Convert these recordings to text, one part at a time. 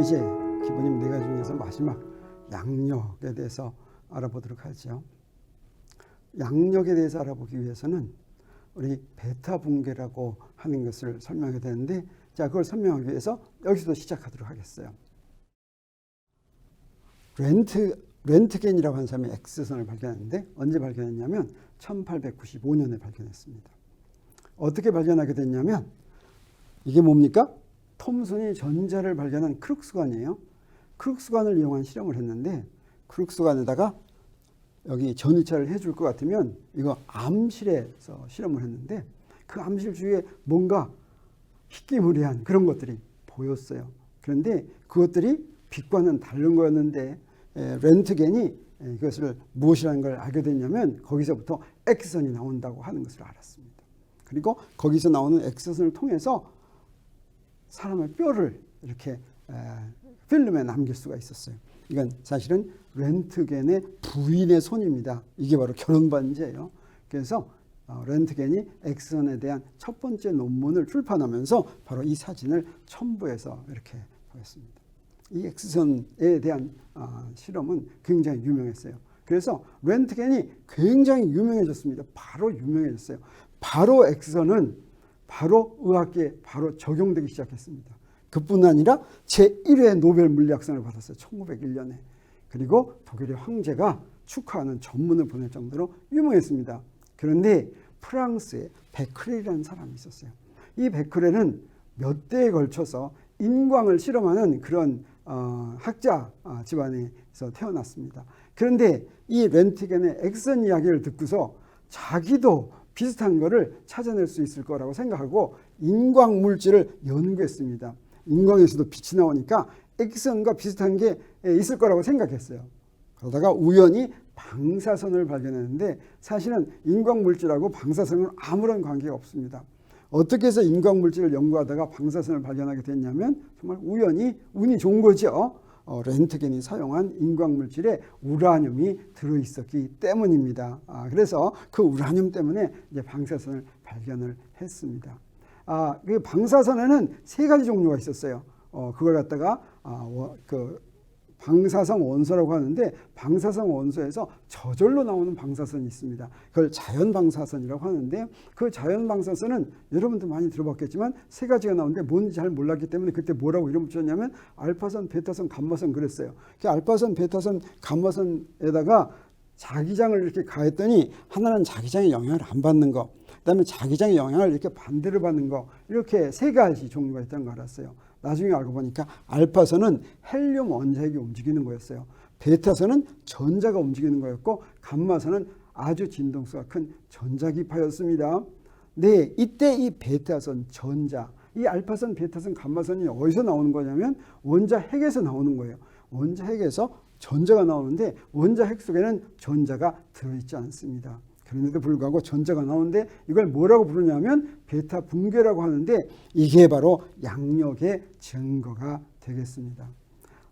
이제 기본임 네 가지 중에서 마지막 양력에 대해서 알아보도록 하죠. 양력에 대해서 알아보기 위해서는 우리 베타 붕괴라고 하는 것을 설명해야 되는데 자 그걸 설명하기 위해서 여기서도 시작하도록 하겠어요. 렌트 렌트겐이라고 하는 사람이 X선을 발견했는데 언제 발견했냐면 1895년에 발견했습니다. 어떻게 발견하게 됐냐면 이게 뭡니까? 톰슨이 전자를 발견한 크룩스관이에요. 크룩스관을 이용한 실험을 했는데 크룩스관에다가 여기 전이차를 해줄 것 같으면 이거 암실에서 실험을 했는데 그 암실 주위에 뭔가 희끼무리한 그런 것들이 보였어요. 그런데 그것들이 빛과는 다른 거였는데 에, 렌트겐이 에, 이것을 무엇이라는 걸 알게 됐냐면 거기서부터 X선이 나온다고 하는 것을 알았습니다. 그리고 거기서 나오는 X선을 통해서 사람의 뼈를 이렇게 에, 필름에 남길 수가 있었어요. 이건 사실은 렌트겐의 부인의 손입니다. 이게 바로 결혼 반지예요. 그래서 어, 렌트겐이 X선에 대한 첫 번째 논문을 출판하면서 바로 이 사진을 첨부해서 이렇게 보였습니다. 이 X선에 대한 어, 실험은 굉장히 유명했어요. 그래서 렌트겐이 굉장히 유명해졌습니다. 바로 유명해졌어요. 바로 X선은 바로 의학계에 바로 적용되기 시작했습니다. 그뿐 아니라 제1회 노벨 물리학상을 받았어요. 1901년에. 그리고 독일의 황제가 축하하는 전문을 보낼 정도로 유명했습니다. 그런데 프랑스에 베크렐이라는 사람이 있었어요. 이 베크렐은 몇 대에 걸쳐서 인광을 실험하는 그런 어, 학자 어, 집안에서 태어났습니다. 그런데 이 렌트겐의 엑선 이야기를 듣고서 자기도 비슷한 거를 찾아낼 수 있을 거라고 생각하고 인광 물질을 연구했습니다. 인광에서도 빛이 나오니까 엑선과 비슷한 게 있을 거라고 생각했어요. 그러다가 우연히 방사선을 발견했는데 사실은 인광 물질하고 방사선은 아무런 관계가 없습니다. 어떻게 해서 인광 물질을 연구하다가 방사선을 발견하게 됐냐면 정말 우연히 운이 좋은 거죠. 어, 렌트겐이 사용한 인광 물질에 우라늄이 들어 있었기 때문입니다. 아, 그래서 그 우라늄 때문에 이제 방사선을 발견을 했습니다. 아, 그 방사선에는 세 가지 종류가 있었어요. 어, 그걸 갖다가 아, 워, 그 방사성 원소라고 하는데 방사성 원소에서 저절로 나오는 방사선이 있습니다. 그걸 자연 방사선이라고 하는데 그 자연 방사선은 여러분도 많이 들어봤겠지만 세 가지가 나오는데 뭔지 잘 몰랐기 때문에 그때 뭐라고 이름 붙였냐면 알파선, 베타선, 감마선 그랬어요. 그 알파선, 베타선, 감마선에다가 자기장을 이렇게 가했더니 하나는 자기장의 영향을 안 받는 거, 그다음에 자기장의 영향을 이렇게 반대로 받는 거 이렇게 세 가지 종류가 있다는 걸 알았어요. 나중에 알고 보니까 알파선은 헬륨 원자핵이 움직이는 거였어요. 베타선은 전자가 움직이는 거였고 감마선은 아주 진동수가 큰 전자기파였습니다. 네, 이때 이 베타선 전자, 이 알파선, 베타선, 감마선이 어디서 나오는 거냐면 원자 핵에서 나오는 거예요. 원자 핵에서 전자가 나오는데 원자 핵 속에는 전자가 들어있지 않습니다. 그런데도 불구하고 전자가 나오는데 이걸 뭐라고 부르냐면 베타 붕괴라고 하는데 이게 바로 양력의 증거가 되겠습니다.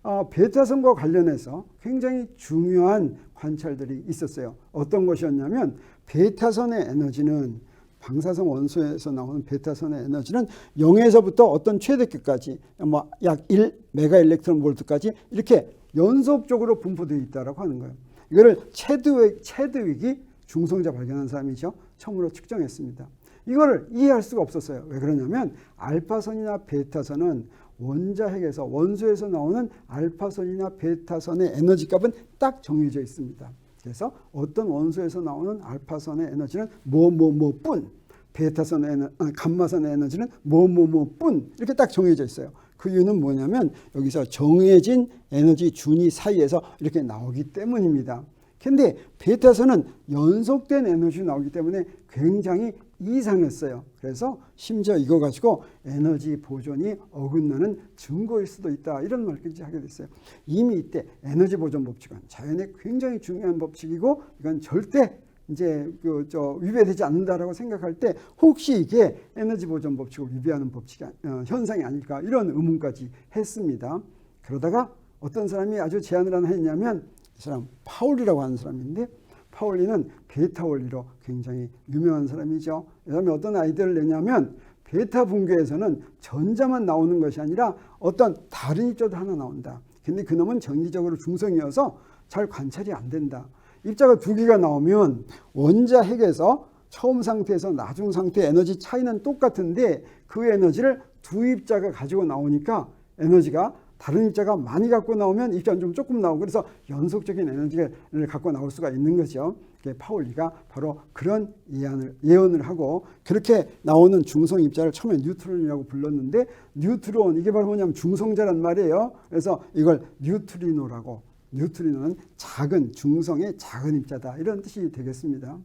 어, 베타선과 관련해서 굉장히 중요한 관찰들이 있었어요. 어떤 것이었냐면 베타선의 에너지는 방사성 원소에서 나오는 베타선의 에너지는 0에서부터 어떤 최대값까지 뭐 약 1 메가 일렉트론 볼트까지 이렇게 연속적으로 분포되어 있다라고 하는 거예요. 이거를 체드윅, 체드윅이 중성자 발견한 사람이죠. 처음으로 측정했습니다. 이거를 이해할 수가 없었어요. 왜 그러냐면 알파선이나 베타선은 원자핵에서 원소에서 나오는 알파선이나 베타선의 에너지 값은 딱 정해져 있습니다. 그래서 어떤 원소에서 나오는 알파선의 에너지는 뭐 뭐 뭐뿐, 베타선의 에너, 아, 감마선의 에너지는 뭐 뭐 뭐뿐 이렇게 딱 정해져 있어요. 그 이유는 뭐냐면 여기서 정해진 에너지 준위 사이에서 이렇게 나오기 때문입니다. 근데 베타선은 연속된 에너지 나오기 때문에 굉장히 이상했어요. 그래서 심지어 이거 가지고 에너지 보존이 어긋나는 증거일 수도 있다. 이런 말까지 하게 됐어요. 이미 이때 에너지 보존 법칙은 자연의 굉장히 중요한 법칙이고 이건 절대 이제 그 저 위배되지 않는다라고 생각할 때 혹시 이게 에너지 보존 법칙을 위배하는 법칙이 어, 현상이 아닐까 이런 의문까지 했습니다. 그러다가 어떤 사람이 아주 제안을 하나 했냐면 이 사람 파울리라고 하는 사람인데 파울리는 베타 원리로 굉장히 유명한 사람이죠. 이 사람이 어떤 아이디어를 내냐면 베타 분계에서는 전자만 나오는 것이 아니라 어떤 다른 입자도 하나 나온다. 근데 그놈은 정기적으로 중성이어서 잘 관찰이 안 된다. 입자가 두 개가 나오면 원자 핵에서 처음 상태에서 나중 상태 에너지 차이는 똑같은데 그 에너지를 두 입자가 가지고 나오니까 에너지가 다른 입자가 많이 갖고 나오면 입자는 좀 조금 나오고 그래서 연속적인 에너지를 갖고 나올 수가 있는 거죠. 파울리가 바로 그런 예언을, 예언을 하고 그렇게 나오는 중성 입자를 처음에 뉴트론이라고 불렀는데 뉴트론 이게 바로 뭐냐면 중성자란 말이에요. 그래서 이걸 뉴트리노라고 뉴트리노는 작은 중성의 작은 입자다 이런 뜻이 되겠습니다.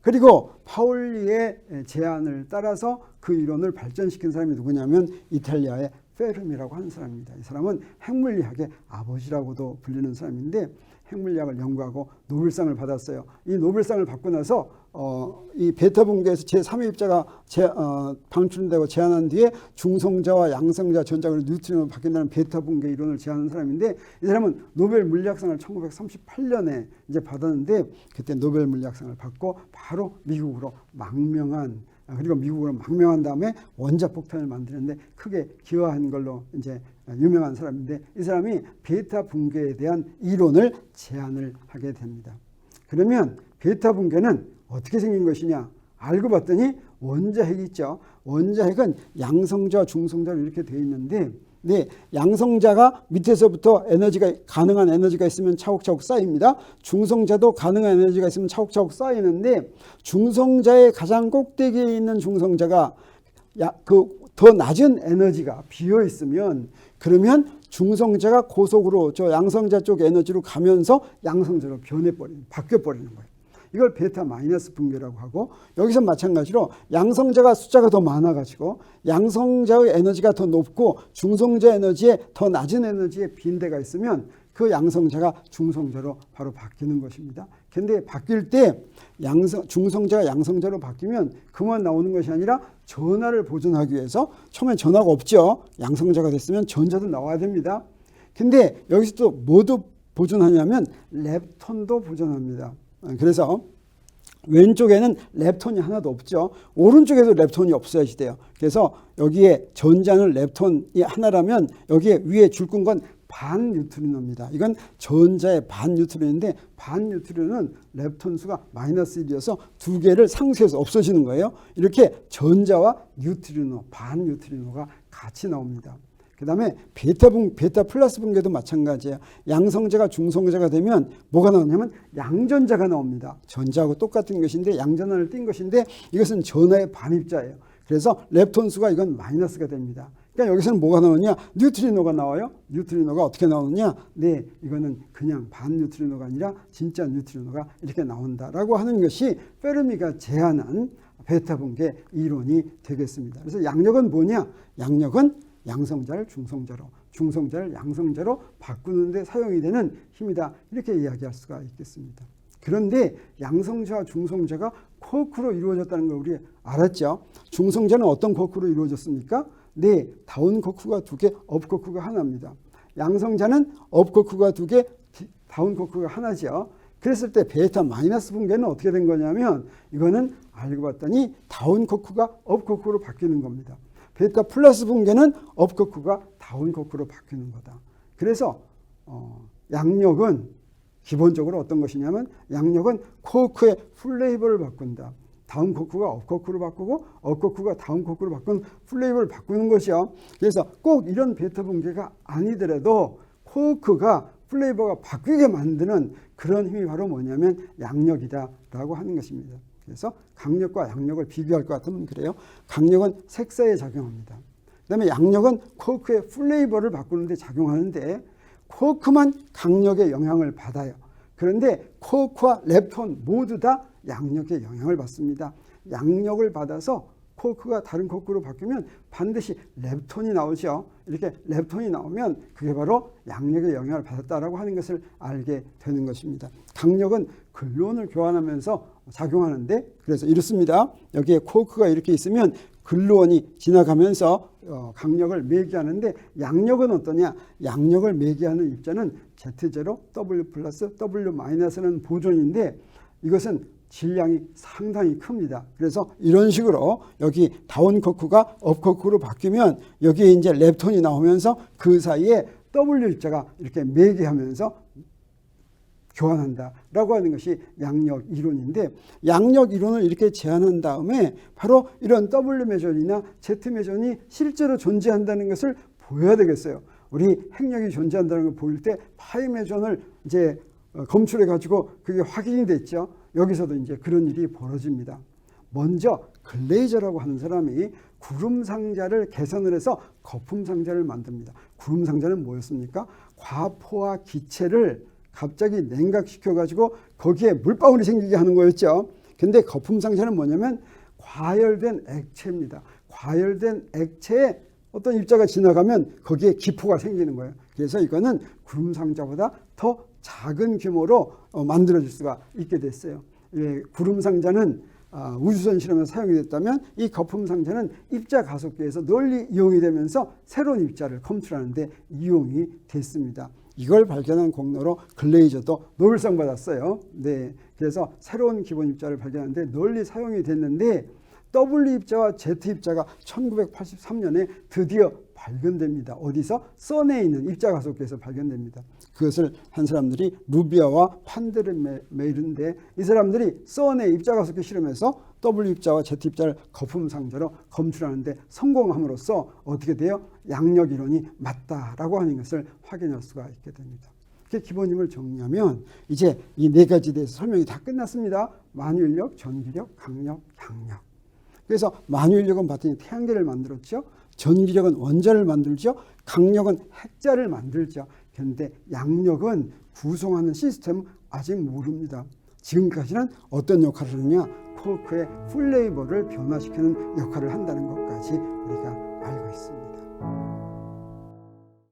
그리고 파울리의 제안을 따라서 그 이론을 발전시킨 사람이 누구냐면 이탈리아의 페르미라고 하는 사람입니다. 이 사람은 핵물리학의 아버지라고도 불리는 사람인데 핵물리학을 연구하고 노벨상을 받았어요. 이 노벨상을 받고 나서 어, 이 베타 분계에서 제 3의 입자가 제, 어, 방출되고 제안한 뒤에 중성자와 양성자 전자를 뉴트린으로 바뀐다는 베타 분계 이론을 제안한 사람인데 이 사람은 노벨 물리학상을 1938년에 이제 받았는데 그때 노벨 물리학상을 받고 바로 미국으로 망명한 그리고 미국으로 망명한 다음에 원자 폭탄을 만드는데 크게 기여한 걸로 이제 유명한 사람인데 이 사람이 베타 붕괴에 대한 이론을 제안을 하게 됩니다. 그러면 베타 붕괴는 어떻게 생긴 것이냐? 알고 봤더니 원자핵이 있죠. 원자핵은 양성자, 중성자로 이렇게 되어 있는데 네, 양성자가 밑에서부터 에너지가 가능한 에너지가 있으면 차곡차곡 쌓입니다. 중성자도 가능한 에너지가 있으면 차곡차곡 쌓이는데 중성자의 가장 꼭대기에 있는 중성자가 그 더 낮은 에너지가 비어 있으면 그러면 중성자가 고속으로 저 양성자 쪽 에너지로 가면서 양성자로 변해 버리는 바뀌어 버리는 거예요. 이걸 베타 마이너스 붕괴라고 하고 여기서 마찬가지로 양성자가 숫자가 더 많아가지고 양성자의 에너지가 더 높고 중성자 에너지에 더 낮은 에너지의 빈대가 있으면 그 양성자가 중성자로 바로 바뀌는 것입니다. 근데 바뀔 때 양성, 중성자가 양성자로 바뀌면 그만 나오는 것이 아니라 전하를 보존하기 위해서 처음에 전하가 없죠. 양성자가 됐으면 전자도 나와야 됩니다. 근데 여기서 또 뭐도 보존하냐면 렙톤도 보존합니다. 그래서 왼쪽에는 렙톤이 하나도 없죠. 오른쪽에도 렙톤이 없어야지 돼요. 그래서 여기에 전자는 렙톤이 하나라면 여기에 위에 줄끈 건 반 뉴트리노입니다. 이건 전자의 반 뉴트리노인데 반 뉴트리노는 렙톤 수가 마이너스 1이어서 두 개를 상쇄해서 없어지는 거예요. 이렇게 전자와 뉴트리노, 반 뉴트리노가 같이 나옵니다. 그 다음에 베타 분, 베타 플러스 분계도 마찬가지예요. 양성자가 중성자가 되면 뭐가 나오냐면 양전자가 나옵니다. 전자하고 똑같은 것인데 양전하를 띈 것인데 이것은 전하의 반입자예요. 그래서 렙톤 수가 이건 마이너스가 됩니다. 그러니까 여기서는 뭐가 나오냐? 뉴트리노가 나와요. 뉴트리노가 어떻게 나오느냐? 네, 이거는 그냥 반 뉴트리노가 아니라 진짜 뉴트리노가 이렇게 나온다라고 하는 것이 페르미가 제안한 베타 분계 이론이 되겠습니다. 그래서 양력은 뭐냐? 양력은 양성자를 중성자로, 중성자를 양성자로 바꾸는데 사용이 되는 힘이다. 이렇게 이야기할 수가 있겠습니다. 그런데 양성자와 중성자가 코크로 이루어졌다는 걸 우리 알았죠. 중성자는 어떤 코크로 이루어졌습니까? 네, 다운 코크가 두 개, 업 코크가 하나입니다. 양성자는 업 코크가 두 개, 다운 코크가 하나죠. 그랬을 때 베타 마이너스 분계는 어떻게 된 거냐면 이거는 알고 봤더니 다운 코크가 업 코크로 바뀌는 겁니다. 베타 플러스 분계는 업 코크가 다운 코크로 바뀌는 거다. 그래서 어, 양력은 기본적으로 어떤 것이냐면 양력은 코크의 플레이버를 바꾼다. 다운 코크가 업 코크로 바꾸고 업 코크가 다운 코크로 바꾼 플레이버를 바꾸는 것이요. 그래서 꼭 이런 베타 분계가 아니더라도 코크가 플레이버가 바뀌게 만드는 그런 힘이 바로 뭐냐면 양력이다라고 하는 것입니다. 그래서 강력과 양력을 비교할 것 같으면 그래요. 강력은 색사에 작용합니다. 그 다음에 양력은 코크의 플레이버를 바꾸는데 작용하는데 코크만 강력의 영향을 받아요. 그런데 코크와 렙톤 모두 다 양력의 영향을 받습니다. 양력을 받아서 코크가 다른 코크로 바뀌면 반드시 렙톤이 나오죠. 이렇게 렙톤이 나오면 그게 바로 양력의 영향을 받았다라고 하는 것을 알게 되는 것입니다. 강력은 글론을 교환하면서 작용하는데 그래서 이렇습니다. 여기에 코크가 이렇게 있으면 글루원이 지나가면서 어, 강력을 매기하는데 양력은 어떠냐? 양력을 매기하는 입자는 Z0, W 플러스, W 마이너스는 보존인데 이것은 질량이 상당히 큽니다. 그래서 이런 식으로 여기 다운 코크가 업 코크로 바뀌면 여기에 이제 렙톤이 나오면서 그 사이에 W 입자가 이렇게 매개하면서 교환한다라고 하는 것이 양력 이론인데 양력 이론을 이렇게 제안한 다음에 바로 이런 W 매존이나 Z 매존이 실제로 존재한다는 것을 보여야 되겠어요. 우리 핵력이 존재한다는 걸 보일 때 파이 매존을 이제 어, 검출해 가지고 그게 확인이 됐죠. 여기서도 이제 그런 일이 벌어집니다. 먼저 글레이저라고 하는 사람이 구름 상자를 개선을 해서 거품 상자를 만듭니다. 구름 상자는 뭐였습니까? 과포와 기체를 갑자기 냉각시켜 가지고 거기에 물방울이 생기게 하는 거였죠. 근데 거품 상자는 뭐냐면 과열된 액체입니다. 과열된 액체에 어떤 입자가 지나가면 거기에 기포가 생기는 거예요. 그래서 이거는 구름 상자보다 더 작은 규모로 어, 만들어질 수가 있게 됐어요. 예, 구름 상자는 아, 우주선 실험에 사용이 됐다면 이 거품 상자는 입자 가속기에서 널리 이용이 되면서 새로운 입자를 검출하는데 이용이 됐습니다. 이걸 발견한 공로로 글레이저도 노벨상 받았어요. 네, 그래서 새로운 기본 입자를 발견하는데 널리 사용이 됐는데 W 입자와 Z 입자가 1983년에 드디어 발견됩니다. 어디서? 선에 있는 입자 가속기에서 발견됩니다. 그것을 한 사람들이 루비아와 판데르메르인데 이 사람들이 선의 입자 가속기 실험에서 W 입자와 Z 입자를 거품 상자로 검출하는데 성공함으로써 어떻게 돼요? 양력 이론이 맞다라고 하는 것을 확인할 수가 있게 됩니다. 이렇게 기본 힘을 정리하면 이제 이 네 가지 대해서 설명이 다 끝났습니다. 만유인력, 전기력, 강력, 양력. 그래서 만유인력은 봤더니 태양계를 만들었죠. 전기력은 원자를 만들죠. 강력은 핵자를 만들죠. 그런데 양력은 구성하는 시스템 아직 모릅니다. 지금까지는 어떤 역할을 하느냐? 코크의 플레이버를 변화시키는 역할을 한다는 것.